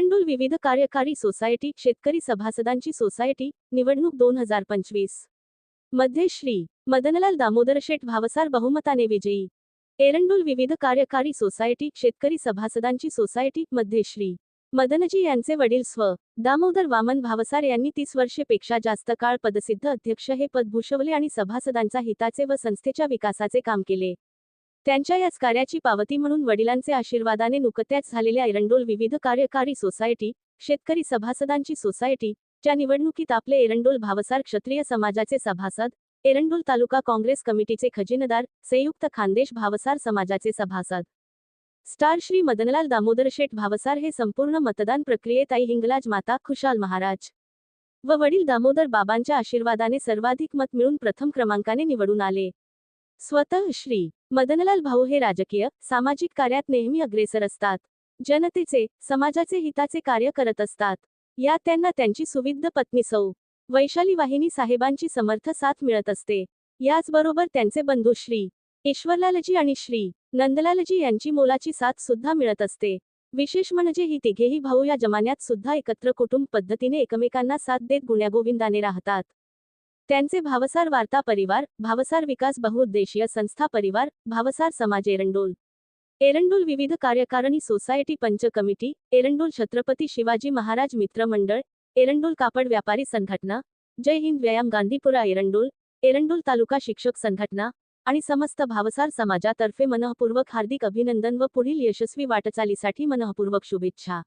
विविध कार्यकारी सोसायटी शेतकरी सभासदांची सोसायटी निवडणूक दोन हजार पंचवीस. मध्ये श्री. मदनलाल दामोदर शेठ भावसार बहुमताने विजयी. एरंडोल विविध कार्यकारी सोसायटी शेतकरी सभासदांची सोसायटी मध्ये श्री. मदनजी यांचे वडील स्व. दामोदर वामन भावसार यांनी तीस वर्षेपेक्षा जास्त काळ पदसिद्ध अध्यक्ष हे पद भूषवले आणि सभासदांचा हिताचे व संस्थेच्या विकासाचे काम केले. त्यांच्या याच कार्याची पावती म्हणून वडिलांचे आशीर्वादाने नुकत्याच झालेल्या एरंडोल विविध कार्यकारी सोसायटी शेतकरी सभासदांची सोसायटी च्या निवडणुकीत आपले एरंडोल भावसार क्षत्रिय समाजाचे सभासद एरंडोल तालुका काँग्रेस कमिटीचे खजिनदार संयुक्त खानदेश भावसार समाजाचे सभासद. स्टार श्री मदनलाल दामोदर शेठ भावसार हे संपूर्ण मतदान प्रक्रियेत आई हिंगलाज माता खुशाल महाराज व वडील दामोदर बाबांच्या आशीर्वादाने सर्वाधिक मत मिळून प्रथम क्रमांकाने निवडून आले. स्वतः श्री मदनलाल भाऊ हे राजकीय सामाजिक कार्यात नेहमी अग्रेसर असतात. जनतेचे समाजाचे हिताचे कार्य करत असतात. यात त्यांना त्यांची सुविद्ध पत्नी सौ. वैशाली वाहिनी साहेबांची समर्थ साथ मिळत असते. याचबरोबर त्यांचे बंधू श्री. ईश्वरलालजी आणि श्री. नंदलालजी यांची मोलाची साथ सुद्धा मिळत असते. विशेष म्हणजे ही तिघेही भाऊ या जमान्यात सुद्धा एकत्र कुटुंब पद्धतीने एकमेकांना साथ देत गुण्यागोविंदाने राहतात. त्यांचे भावसार वार्ता परिवार भावसार विकास बहुउद्देशीय संस्था परिवार भावसार समाज एरंडोल. एरंडोल विविध कार्यकारिणी सोसायटी पंच कमिटी एरंडोल छत्रपती शिवाजी महाराज मित्र मंडळ एरंडोल कापड व्यापारी संघटना जय हिंद व्यायाम गांधीपुरा एरंडोल एरंडोल तालुका शिक्षक संघटना आणि समस्त भावसार समाजातर्फे मनःपूर्वक हार्दिक अभिनंदन व पुढील यशस्वी वाटचालीसाठी मनःपूर्वक शुभेच्छा.